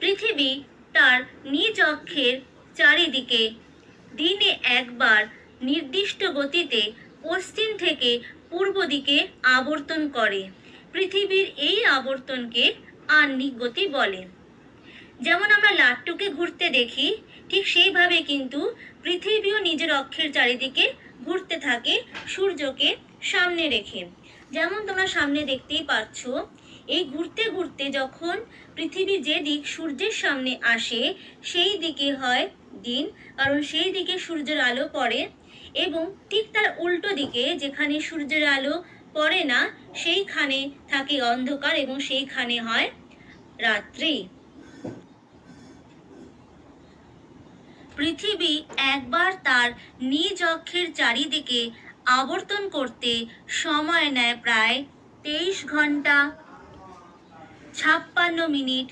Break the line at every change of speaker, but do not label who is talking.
পৃথিবী তার নিজ অক্ষের চারিদিকে দিনে একবার নির্দিষ্ট গতিতে পশ্চিম থেকে পূর্ব দিকে আবর্তন করে। পৃথিবীর এই আবর্তনকে আহ্নিক গতি বলে। যেমন আমরা লাট্টুকে ঘুরতে দেখি, ঠিক সেইভাবে কিন্তু পৃথিবীও নিজের অক্ষের চারিদিকে ঘুরতে থাকে সূর্যকে সামনে রেখে। যেমন তোমরা সামনে দেখতেই পাচ্ছ এই ঘুরতে ঘুরতে যখন পৃথিবী যে দিক সূর্যের সামনে আসে, সেই দিকে হয় দিন, কারণ সেই দিকে সূর্যের আলো পড়ে এবং ঠিক তার উল্টো দিকে যেখানে সূর্যের আলো পড়ে না, সেইখানে থাকে অন্ধকার এবং সেইখানে হয় রাত্রি। পৃথিবী একবার তার নিজ অক্ষের চারিদিকে আবর্তন করতে সময় নেয় প্রায় তেইশ ঘণ্টা ছাপ্পান্ন মিনিট